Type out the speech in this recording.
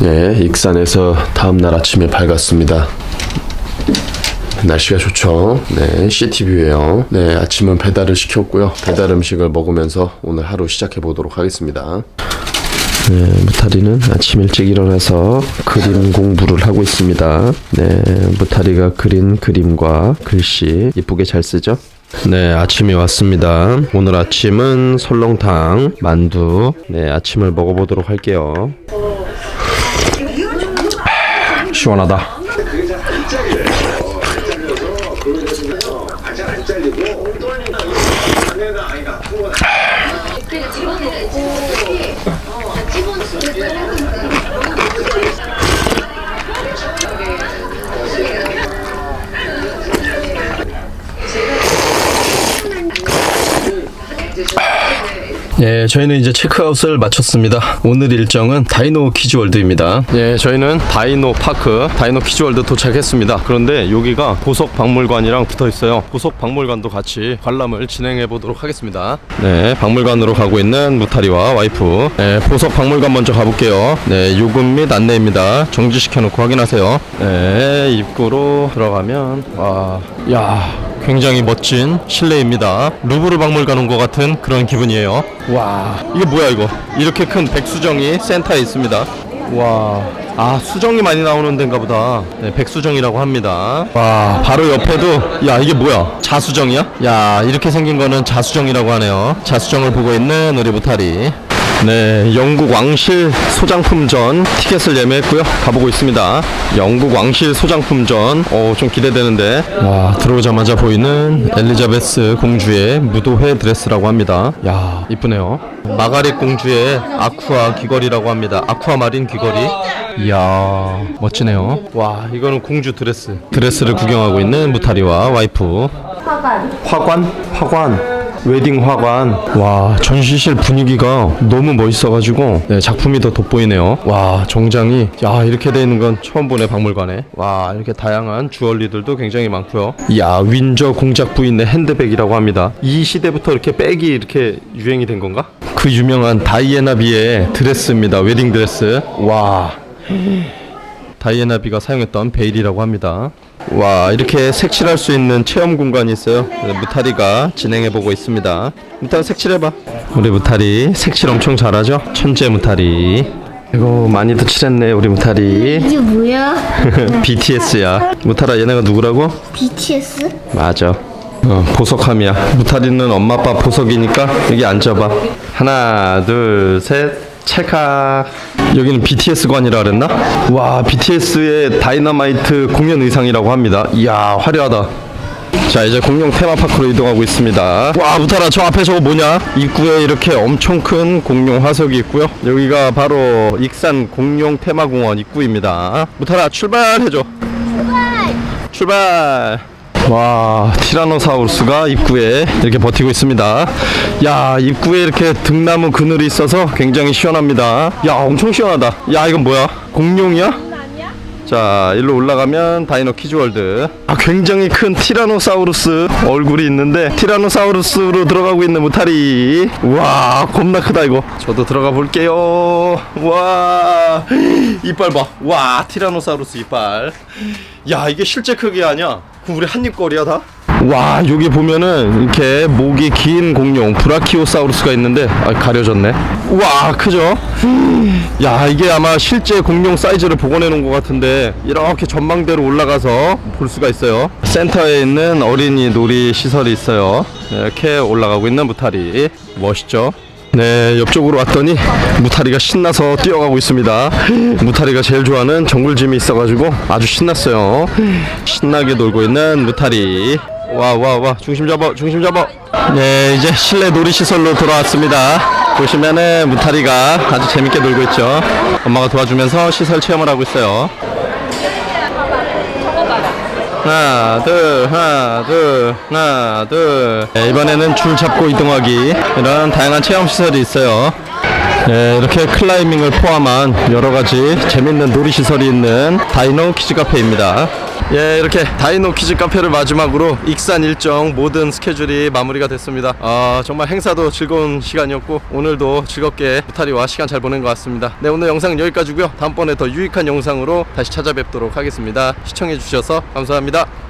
네, 익산에서 다음날 아침에 밝았습니다. 날씨가 좋죠. 네, 시티뷰예요. 네, 아침은 배달을 시켰고요. 배달 음식을 먹으면서 오늘 하루 시작해 보도록 하겠습니다. 네, 무타리는 아침 일찍 일어나서 그림 공부를 하고 있습니다. 네, 무타리가 그린 그림과 글씨 이쁘게 잘 쓰죠? 네, 아침이 왔습니다. 오늘 아침은 설렁탕, 만두. 네, 아침을 먹어보도록 할게요. 시원하다. 예, 저희는 이제 체크아웃을 마쳤습니다. 오늘 일정은 다이노 키즈월드입니다. 예, 저희는 다이노 파크, 다이노 키즈월드 도착했습니다. 그런데 여기가 보석 박물관이랑 붙어 있어요. 보석 박물관도 같이 관람을 진행해 보도록 하겠습니다. 네, 박물관으로 가고 있는 무타리와 와이프. 네, 보석 박물관 먼저 가볼게요. 네, 요금 및 안내입니다. 정지시켜 놓고 확인하세요. 네, 입구로 들어가면 와, 야, 굉장히 멋진 실내입니다. 루브르 박물관 온 것 같은 그런 기분이에요. 와, 이게 뭐야 이거? 이렇게 큰 백수정이 센터에 있습니다. 와, 아 수정이 많이 나오는 데인가 보다. 네, 백수정이라고 합니다. 와, 바로 옆에도 야 이게 뭐야? 자수정이야? 야 이렇게 생긴 거는 자수정이라고 하네요. 자수정을 보고 있는 우리 무타리. 네, 영국 왕실 소장품전 티켓을 예매했고요. 가보고 있습니다. 영국 왕실 소장품전, 어, 좀 기대되는데. 와, 들어오자마자 보이는 엘리자베스 공주의 무도회 드레스라고 합니다. 야, 이쁘네요. 마가렛 공주의 아쿠아 귀걸이라고 합니다. 아쿠아 마린 귀걸이. 이야, 멋지네요. 와, 이거는 공주 드레스. 드레스를 구경하고 있는 무타리와 와이프. 화관? 화관. 웨딩 화관. 와, 전시실 분위기가 너무 멋있어가지고, 네, 작품이 더 돋보이네요. 와, 정장이, 야, 이렇게 돼 있는 건 처음 보네, 박물관에. 와, 이렇게 다양한 주얼리들도 굉장히 많고요. 야, 윈저 공작 부인의 핸드백이라고 합니다. 이 시대부터 이렇게 백이 이렇게 유행이 된 건가? 그 유명한 다이애나 비의 드레스입니다. 웨딩 드레스. 와. 다이애나 비가 사용했던 베일이라고 합니다. 와 이렇게 색칠할 수 있는 체험 공간이 있어요. 네, 무타리가 진행해 보고 있습니다. 무타리 색칠해봐. 우리 무타리 색칠 엄청 잘하죠? 천재 무타리. 이거 많이도 칠했네 우리 무타리. 이게 뭐야? BTS야. 무타라 얘네가 누구라고? BTS? 맞아. 어, 보석함이야. 무타리는 엄마 아빠 보석이니까 여기 앉아봐. 하나, 둘, 셋. 찰칵. 여기는 BTS 관이라 그랬나? 와, BTS의 다이너마이트 공연 의상이라고 합니다. 이야, 화려하다. 자, 이제 공룡 테마파크로 이동하고 있습니다. 와, 무타라 저 앞에 저거 뭐냐? 입구에 이렇게 엄청 큰 공룡 화석이 있고요. 여기가 바로 익산 공룡 테마공원 입구입니다. 무타라 출발해줘. 출발. 와 티라노사우루스가 입구에 이렇게 버티고 있습니다. 야 입구에 이렇게 등나무 그늘이 있어서 굉장히 시원합니다. 야 엄청 시원하다. 야 이건 뭐야? 공룡이야? 자 일로 올라가면 다이노 키즈월드. 아 굉장히 큰 티라노사우루스 얼굴이 있는데 티라노사우루스로 들어가고 있는 무타리 와 겁나 크다 이거. 저도 들어가 볼게요. 와 이빨 봐와 티라노사우루스 이빨. 야 이게 실제 크기 아니야 그럼 우리 한입거리야 다? 와 여기 보면은 이렇게 목이 긴 공룡 브라키오사우루스가 있는데 아 가려졌네. 와 크죠? 야 이게 아마 실제 공룡 사이즈를 복원해 놓은 것 같은데 이렇게 전망대로 올라가서 볼 수가 있어요. 센터에 있는 어린이 놀이 시설이 있어요. 이렇게 올라가고 있는 무타리 멋있죠 네, 옆쪽으로 왔더니 무타리가 신나서 뛰어가고 있습니다. 무타리가 제일 좋아하는 정글짐이 있어가지고 아주 신났어요. 신나게 놀고 있는 무타리. 와, 와, 와, 중심 잡아, 중심 잡아. 네, 이제 실내 놀이시설로 돌아왔습니다. 보시면은 무타리가 아주 재밌게 놀고 있죠. 엄마가 도와주면서 시설 체험을 하고 있어요. 하나 둘 하나 둘 하나 둘. 네, 이번에는 줄 잡고 이동하기. 이런 다양한 체험 시설이 있어요. 네, 이렇게 클라이밍을 포함한 여러 가지 재밌는 놀이 시설이 있는 다이노 키즈 카페입니다 예, 이렇게 다이노 퀴즈 카페를 마지막으로 익산 일정 모든 스케줄이 마무리가 됐습니다. 아, 정말 행사도 즐거운 시간이었고 오늘도 즐겁게 무타리와 시간 잘 보낸 것 같습니다. 네, 오늘 영상은 여기까지고요. 다음번에 더 유익한 영상으로 다시 찾아뵙도록 하겠습니다. 시청해 주셔서 감사합니다.